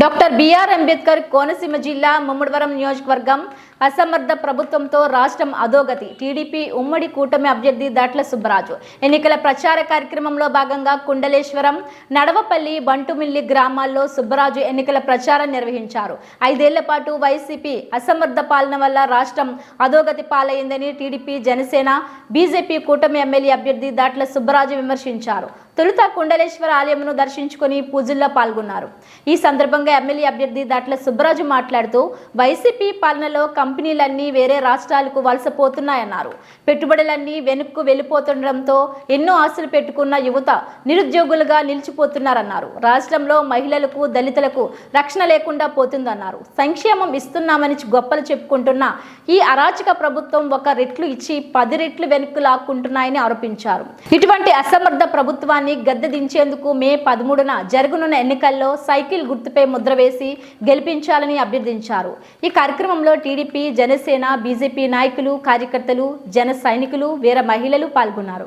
Doctor BR Ambedkar Konaseema జిల్లా ముమ్మడివరం నియోజకవర్గం అసమర్థ ప్రభుత్వంతో రాష్ట్రం అధోగతి. టీడీపీ ఉమ్మడి కూటమి అభ్యర్థి దాట్ల సుబ్బరాజు. ఎన్నికల ప్రచార కార్యక్రమంలో భాగంగా కుండలేశ్వరం నడవపల్లి బంటుమిల్లి గ్రామాల్లో సుబ్బరాజు ఎన్నికల ప్రచారం నిర్వహించారు. ఐదేళ్ళ పాటు వైసీపీ అసమర్థ పాలన వల్ల రాష్ట్రం అధోగతి పాలైందని టీడీపీ జనసేన బీజేపీ కూటమి ఎమ్మెల్యే అభ్యర్థి దాట్ల సుబ్బరాజు విమర్శించారు. తొలుత కుండలేశ్వర ఆలయమును దర్శించుకుని పూజల్లో పాల్గొన్నారు. ఈ సందర్భంగా ఎమ్మెల్యే అభ్యర్థి దాట్ల సుబ్బరాజు మాట్లాడుతూ వైసీపీ పాలనలో కంపెనీలన్నీ వేరే రాష్ట్రాలకు వలసపోతున్నాయన్నారు. పెట్టుబడులన్నీ వెనుక్కు వెళ్ళిపోతుండడంతో ఎన్నో ఆశలు పెట్టుకున్న యువత నిరుద్యోగులుగా నిలిచిపోతున్నారన్నారు. రాష్ట్రంలో మహిళలకు దళితులకు రక్షణ లేకుండా పోతుందన్నారు. సంక్షేమం ఇస్తున్నామని గొప్పలు చెప్పుకుంటున్న ఈ అరాచక ప్రభుత్వం ఒక రెట్లు ఇచ్చి పది రెట్లు వెనుక్కు లాక్కుంటున్నాయని ఆరోపించారు. ఇటువంటి అసమర్థ ప్రభుత్వాన్ని గద్దె దించేందుకు మే పదమూడున జరగనున్న ఎన్నికల్లో సైకిల్ గుర్తుపై ముద్ర వేసి గెలిపించాలని అభ్యర్థించారు. ఈ కార్యక్రమంలో టీడీపీ జనసేన బీజేపీ నాయకులు కార్యకర్తలు జన సైనికులు వీర మహిళలు పాల్గొన్నారు.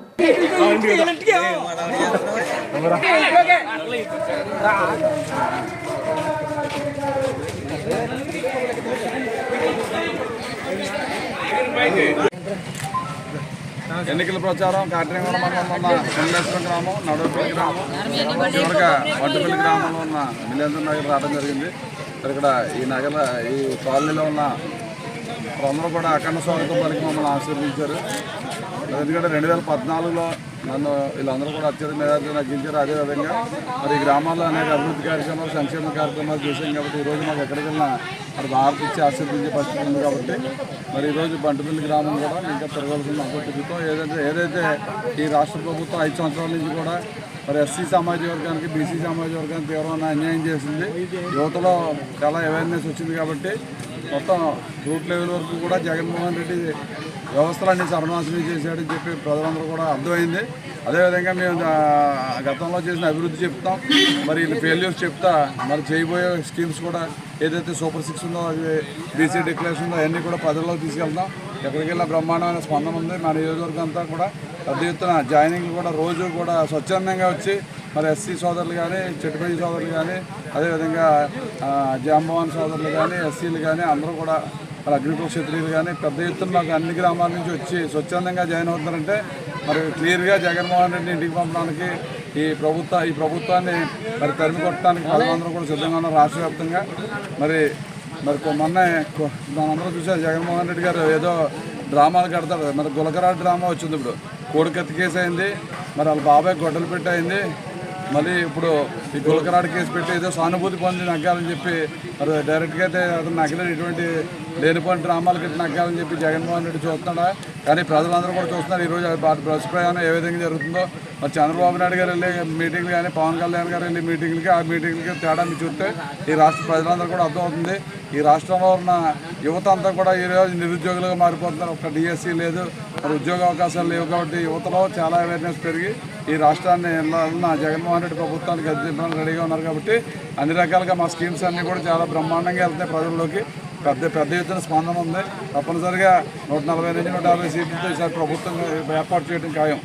ఎన్నికల ప్రచారం కాట్రేగూడ మండలంలో ఉన్న వెంకటేశ్వరం గ్రామం నడవపల్లి గ్రామం చివరిగా వడ్డపల్లి గ్రామంలో ఉన్న మిలేంద్ర నగర్ రావడం జరిగింది. ఇక్కడ ఈ నగర ఈ కాలనీలో ఉన్న అందరూ కూడా అఖండ స్వాగతం పలికి మమ్మల్ని ఆశీర్వదించారు. ఎందుకంటే రెండు వేల పద్నాలుగులో నన్ను వీళ్ళందరూ కూడా అత్యధిక మేధావిగా నాకు గెలిచారు అదేవిధంగా మరి గ్రామాల్లో అనేక అభివృద్ధి కార్యక్రమాలు సంక్షేమ కార్యక్రమాలు చేశాం కాబట్టి ఈరోజు మాకు ఎక్కడికి వెళ్ళినా మరి భారత ఇచ్చి ఆశీర్వదించే పరిస్థితి ఉంది కాబట్టి. మరి ఈరోజు బంటుపల్లి గ్రామం కూడా ఇంకా తిరగాల్సిన అభివృద్ధితో ఏదైతే ఏదైతే ఈ రాష్ట్ర ప్రభుత్వం ఐదు సంవత్సరాల నుంచి కూడా మరి ఎస్సీ సమాజ వర్గానికి బీసీ సమాజ వర్గానికి తీవ్రమైన అన్యాయం చేసింది. యువతలో చాలా అవేర్నెస్ వచ్చింది కాబట్టి మొత్తం రూట్ లెవెల్ వరకు కూడా జగన్మోహన్ రెడ్డి వ్యవస్థలన్నీ సర్వనాశనం చేశాడని చెప్పి ప్రజలందరూ కూడా అర్థమైంది. అదేవిధంగా మేము గతంలో చేసిన అభివృద్ధి చెప్తాం. మరి ఫెయిల్యూర్స్ చెప్తా మరి చేయబోయే స్కీమ్స్ కూడా ఏదైతే సూపర్ సిక్స్ ఉందో అది బీసీ డిక్లరేషన్ ఉందో అవన్నీ కూడా ప్రజల్లో తీసుకెళ్తాం. ఎక్కడికి వెళ్ళినా బ్రహ్మాండమైన స్పందన ఉంది. మా నియోజకవర్గం అంతా కూడా పెద్ద ఎత్తున జాయినింగ్ కూడా రోజు కూడా స్వచ్ఛందంగా వచ్చి మరి ఎస్సీ సోదరులు కానీ చెట్టుపల్లి సోదరులు కానీ అదేవిధంగా జాంబవాన్ సోదరులు కానీ ఎస్సీలు కానీ అందరూ కూడా మరి అగ్నిపూర్ క్షత్రియులు కానీ పెద్ద ఎత్తున మాకు అన్ని గ్రామాల నుంచి వచ్చి స్వచ్ఛందంగా జాయిన్ అవుతున్నారంటే మరి క్లియర్గా జగన్మోహన్ రెడ్డి ఇంటికి పంపడానికి ఈ ప్రభుత్వ ఈ ప్రభుత్వాన్ని మరి తరిమి కొట్టడానికి ప్రజలందరూ కూడా సిద్ధంగా ఉన్నారు రాష్ట్ర వ్యాప్తంగా. మరి మరి మొన్న మనందరూ చూసారు జగన్మోహన్ రెడ్డి గారు ఏదో డ్రామాలు కడతారు. మరి గులకరా డ్రామా వచ్చింది ఇప్పుడు. కోడికత్తి కేసు అయింది. మరి వాళ్ళ బాబాయ్ గొడ్డలు పెట్టి అయింది మళ్ళీ ఇప్పుడు ఈ గులకరాడు కేసు పెట్టి ఏదో సానుభూతి పొంది నగ్గాలని చెప్పి మరి డైరెక్ట్గా అయితే అతను నగ్గలేదు ఇటువంటి లేనిపోయిన డ్రామాలకి ఇట్లా నగ్గాలని చెప్పి జగన్మోహన్ రెడ్డి చూస్తున్నాడా? కానీ ప్రజలందరూ కూడా చూస్తున్నారు. ఈరోజు భారత ప్రయాణం ఏ విధంగా జరుగుతుందో. మరి చంద్రబాబు నాయుడు గారు వెళ్ళే మీటింగ్లు కానీ పవన్ కళ్యాణ్ గారు వెళ్ళే మీటింగ్లకి ఆ మీటింగ్లకి తేడా మీరు చూస్తే ఈ రాష్ట్ర ప్రజలందరూ కూడా అర్థమవుతుంది. ఈ రాష్ట్రంలో ఉన్న యువత అంతా కూడా ఈ రోజు నిరుద్యోగులుగా మారిపోతున్నారు. ఒక డిఎస్సీ లేదు. మరి ఉద్యోగ అవకాశాలు లేవు కాబట్టి యువతలో చాలా అవేర్నెస్ పెరిగి ఈ రాష్ట్రాన్ని వెళ్ళాలన్న జగన్మోహన్ రెడ్డి ప్రభుత్వానికి అధ్యక్షించడానికి రెడీగా ఉన్నారు కాబట్టి అన్ని రకాలుగా మా స్కీమ్స్ అన్నీ కూడా చాలా బ్రహ్మాండంగా వెళ్తాయి ప్రజల్లోకి. పెద్ద పెద్ద ఎత్తున స్పందన ఉంది. తప్పనిసరిగా నూట నలభై నుంచి నూట యాభై సీట్లతో ఈసారి ప్రభుత్వం ఏర్పాటు చేయడం ఖాయం.